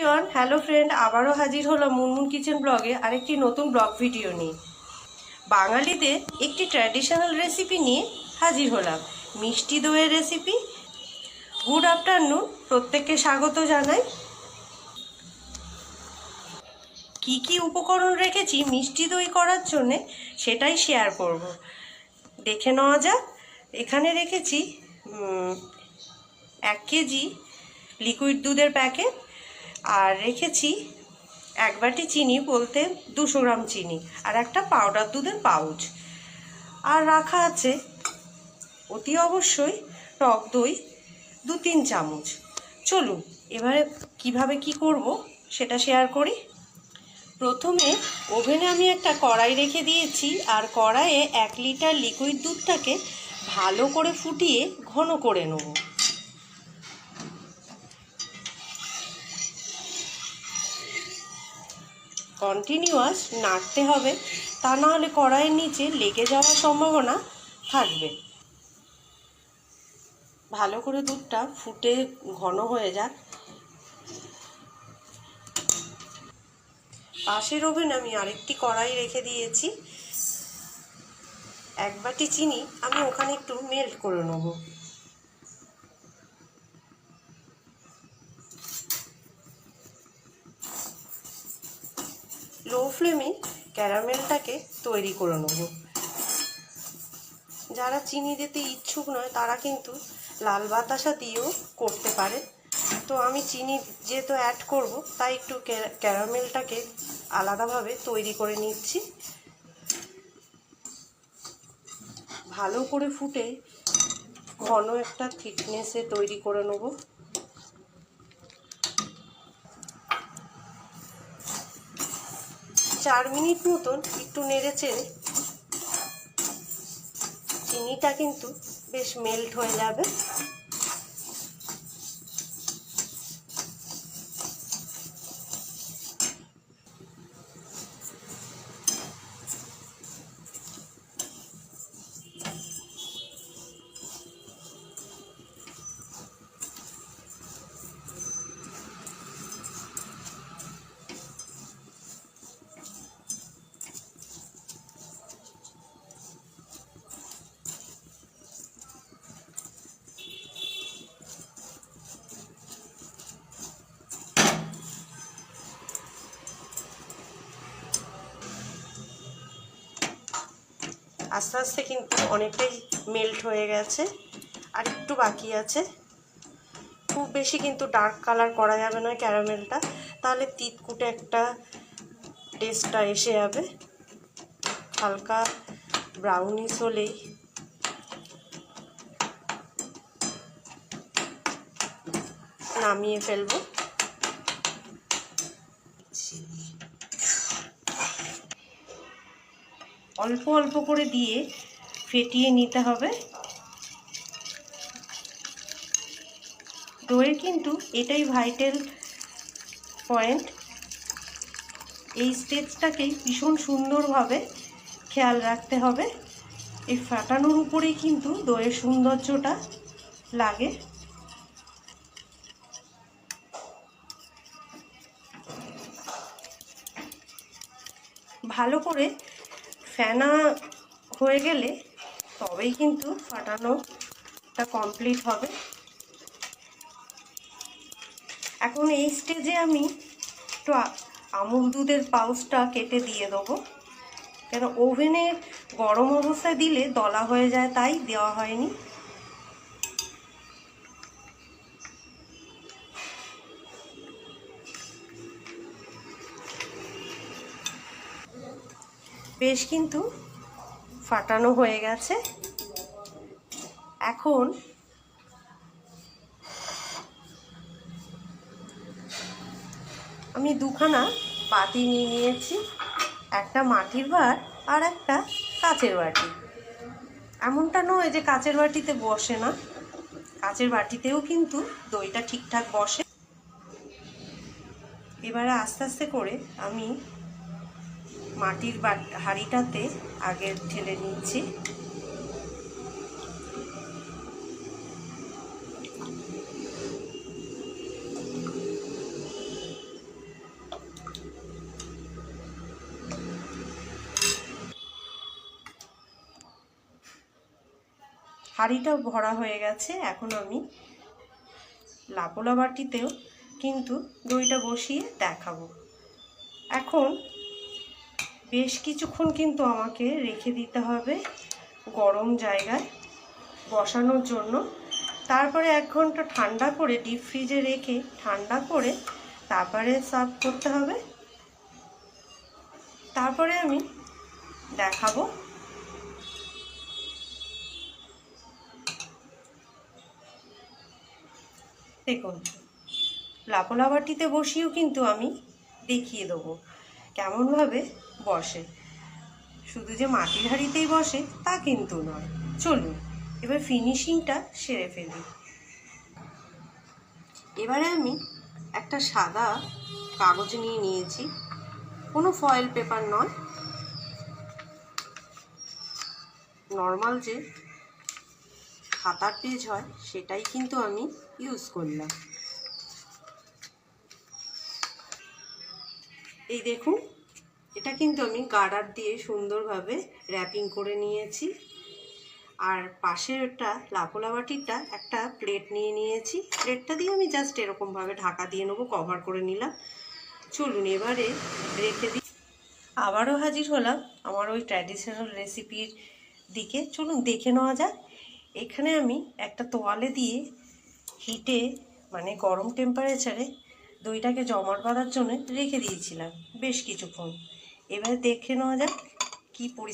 Everyone, hello friend, আবারও হাজির হলাম মুনমুন কিচেন ব্লগে আরেকটি নতুন ব্লগ ভিডিও নিয়ে। বাঙালিদের একটি ট্র্যাডিশনাল রেসিপি নিয়ে হাজির হলাম। মিষ্টি দইয়ের রেসিপি গুড আফটারনুন, প্রত্যেককে স্বাগত জানাই। কি কি উপকরণ রেখেছি মিষ্টি দই করার জন্যে সেটাই শেয়ার করব। দেখে নেওয়া যাক। এখানে রেখেছি এক কেজি লিকুইড দুধের প্যাকেট আর রেখেছি এক বাটি চিনি বলতে দুশো গ্রাম চিনি আর একটা পাউডার দুধের পাউচ আর রাখা আছে অতি অবশ্যই টক দই দু তিন চামচ। চলুন, এবারে কীভাবে কি করব সেটা শেয়ার করি। প্রথমে ওভেনে আমি একটা কড়াই রেখে দিয়েছি আর কড়াইয়ে এক লিটার লিকুইড দুধটাকে ভালো করে ফুটিয়ে ঘন করে নেব। কন্টিনিউয়াস নাড়তে হবে, তা না হলে কড়াইয়ের নিচে লেগে যাওয়ার সম্ভাবনা থাকবে। ভালো করে দুধটা ফুটে ঘন হয়ে যাক। পাশের ওভেন আমি আরেকটি কড়াই রেখে দিয়েছি। এক বাটি চিনি আমি ওখানে একটু মেল্ট করে নেব। লো ফ্লেমে ক্যারামেলটাকে তৈরি করে নেব। যারা চিনি দিতে ইচ্ছুক নয়, তারা কিন্তু লাল বাতাসা দিয়েও করতে পারে। তো আমি চিনি যেহেতু অ্যাড করব, তাই একটু ক্যারামেলটাকে আলাদাভাবে তৈরি করে নিচ্ছি। ভালো করে ফুটে ঘন একটা থিকনেসে তৈরি করে নেব। চার মিনিট মতন একটু নেড়ে চেড়ে চিনিটা কিন্তু বেশ মেল্ট হয়ে যাবে। আস্তে আস্তে কিন্তু অনেকটাই মেল্ট হয়ে গেছে। আর একটু বাকি আছে। খুব বেশি কিন্তু ডার্ক কালার করা যাবে না ক্যারামেলটা তাহলে তিতকুটে একটা টেস্টটা এসে যাবে। হালকা ব্রাউনিশ হলেই। নামিয়ে ফেলব। অল্প অল্প করে দিয়ে ফেটিয়ে নিতে হবে। দইয়ের কিন্তু এটাই ভাইটাল পয়েন্ট এই স্টেজটাকেই ভীষণ সুন্দরভাবে খেয়াল রাখতে হবে। এই ফাটানোর উপরেই কিন্তু দইয়ের সৌন্দর্যটা লাগে। ভালো করে ফেনা হয়ে গেলে তবেই কিন্তু ফাটানোটা কমপ্লিট হবে। এখন এই স্টেজে আমি একটু আমুল দুধের পাউচটা কেটে দিয়ে দেবো। কেন ওভেনে গরম অবস্থায় দিলে দলা হয়ে যায়, তাই দেওয়া হয়নি। বেশ কিন্তু ফাটানো হয়ে গেছে। এখন আমি দুখানা বাটি নিয়ে নিয়েছি, একটা মাটির ভার আর একটা কাচের বাটি। এমনটা নয় যে কাচের বাটিতে বসে না, কাচের বাটিতেও কিন্তু দইটা ঠিকঠাক বসে। এবারে আস্তে আস্তে করে আমি মাটির হাঁড়িটাতে আগে ঠেলে নিচ্ছি। হাঁড়িটাও ভরা হয়ে গেছে, এখন আমি লাপোলা বাটিতেও কিন্তু দইটা বসিয়ে দেখাবো। এখন বেশ কিছুক্ষণ কিন্তু আমাকে রেখে দিতে হবে গরম জায়গায় বসানোর জন্য। তারপরে এক ঘণ্টা ঠান্ডা করে ডিপ ফ্রিজে রেখে ঠান্ডা করে তারপরে সার্ভ করতে হবে। তারপরে আমি দেখাবো। দেখুন লাপোলা বাটিতে বসিয়েও কিন্তু আমি দেখিয়ে দেবো। কেমনভাবে বসে? শুধু যে মাটির হাঁড়িতেই বসে তা কিন্তু নয়। চলুন, এবার ফিনিশিংটা সেরে ফেলি। এবারে আমি একটা সাদা কাগজ নিয়ে নিয়েছি। কোনো ফয়েল পেপার নয়। নর্মাল যে খাতার পেজ হয়, সেটাই কিন্তু আমি ইউজ করলাম। এই দেখুন, এটা কিন্তু আমি গার্ডার দিয়ে সুন্দরভাবে র্যাপিং করে নিয়েছি। আর পাশেরটা লাপোলা বাটিটা একটা প্লেট নিয়ে নিয়েছি। প্লেটটা দিয়ে আমি জাস্ট এরকমভাবে ঢাকা দিয়ে নেব কভার করে নিলাম। চলুন, এবারে রেখে দিই। আবারও হাজির হলাম আমার ওই ট্র্যাডিশনাল রেসিপির দিকে। চলুন, দেখে নেওয়া যাক। এখানে আমি একটা তোয়ালে দিয়ে হিটে মানে গরম টেম্পারেচারে দইটাকে জমাট বাঁধার জন্য রেখে দিয়েছিলাম বেশ কিছুক্ষণ। এবার দেখে নেওয়া যাক কী পরি